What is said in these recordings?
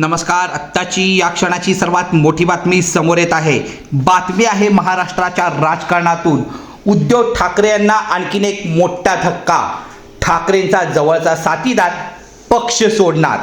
नमस्कार. आत्ताची या क्षणाची सर्वात मोठी बातमी समोर येत आहे. बातमी आहे महाराष्ट्राच्या राजकारणातून. उद्धव ठाकरे यांना आणखीन एक मोठा धक्का. ठाकरेंचा जवळचा साथीदार पक्ष सोडणार.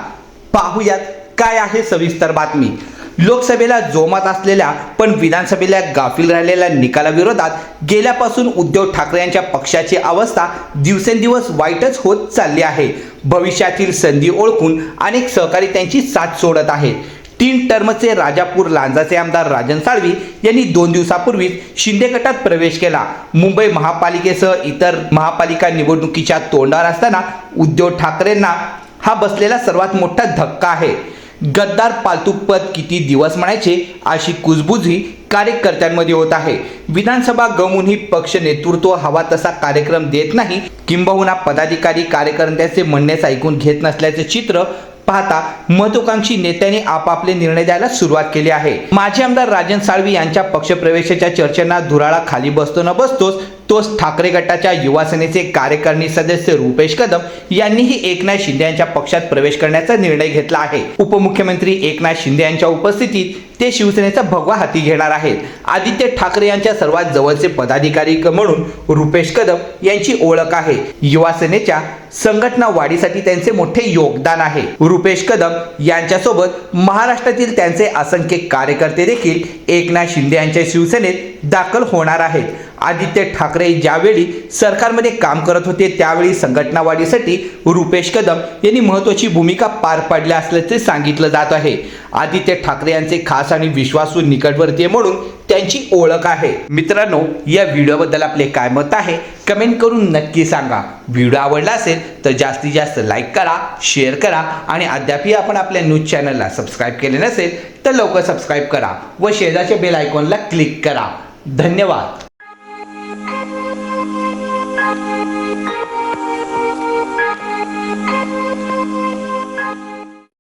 पाहूयात काय आहे सविस्तर बातमी. लोकसभेला जोमात असलेल्या पण विधानसभेला गाफील राहिलेल्या निकालाविरोधात गेल्यापासून उद्धव ठाकरे यांच्या पक्षाची अवस्था दिवसेंदिवस वाईटच होत चालली आहे. भविष्यातील संधी ओळखून अनेक सहकारी त्यांची साथ सोडत आहेत. तीन टर्मचे राजापूर लांजाचे आमदार राजन साळवी यांनी दोन दिवसापूर्वी शिंदे गटात प्रवेश केला. मुंबई महापालिकेसह इतर महापालिका निवडणुकीच्या तोंडावर असताना उद्धव ठाकरेंना हा बसलेला सर्वात मोठा धक्का आहे. गद्दार पालतू पद किती दिवस म्हणायचे अशी कुजबुजी कार्यकर्त्यांमध्ये होत आहे. विधानसभा गमूनही पक्ष नेतृत्व हवा तसा कार्यक्रम देत नाही. किंबहुना पदाधिकारी कार्यकर्त्यांचे म्हणणेच ऐकून घेत नसल्याचे चित्र पाहता महत्वाकांक्षी नेत्यांनी आपापले निर्णय द्यायला सुरुवात केली आहे. माजी आमदार राजन साळवी यांच्या पक्षप्रवेशाच्या चर्चेना धुराळा खाली बसतो न बसतोच तोच ठाकरे गटाच्या युवासेनेचे कार्यकारिणी सदस्य रुपेश कदम यांनीही एकनाथ शिंदे यांच्या पक्षात प्रवेश करण्याचा निर्णय घेतला आहे. उपमुख्यमंत्री एकनाथ शिंदे यांच्या उपस्थितीत ते शिवसेनेचा भगवा हाती घेणार आहेत. आदित्य ठाकरे यांच्या सर्वात जवळचे पदाधिकारी म्हणून रुपेश कदम यांची ओळख आहे. युवासेनेच्या संघटना वाढीसाठी त्यांचे मोठे योगदान आहे. रुपेश कदम यांच्यासोबत महाराष्ट्रातील त्यांचे असंख्य कार्यकर्ते देखील एकनाथ शिंदे यांच्या शिवसेनेत दाखल होणार आहेत. आदित्य ठाकरे ज्यावेळी सरकारमध्ये काम करत होते त्यावेळी संघटनावाढीसाठी रुपेश कदम यांनी महत्त्वाची भूमिका पार पाडल्या असल्याचे सांगितलं जात आहे. आदित्य ठाकरे यांचे खास आणि विश्वासू निकटवर्तीय म्हणून त्यांची ओळख आहे. मित्रांनो या व्हिडिओबद्दल आपले काय मत आहे कमेंट करून नक्की सांगा. व्हिडिओ आवडला असेल तर जास्तीत जास्त लाईक करा शेअर करा आणि अद्यापही आपण आपल्या न्यूज चॅनलला सबस्क्राईब केले नसेल तर लवकर सबस्क्राईब करा व शेजारच्या बेल आयकॉनला क्लिक करा. धन्यवाद.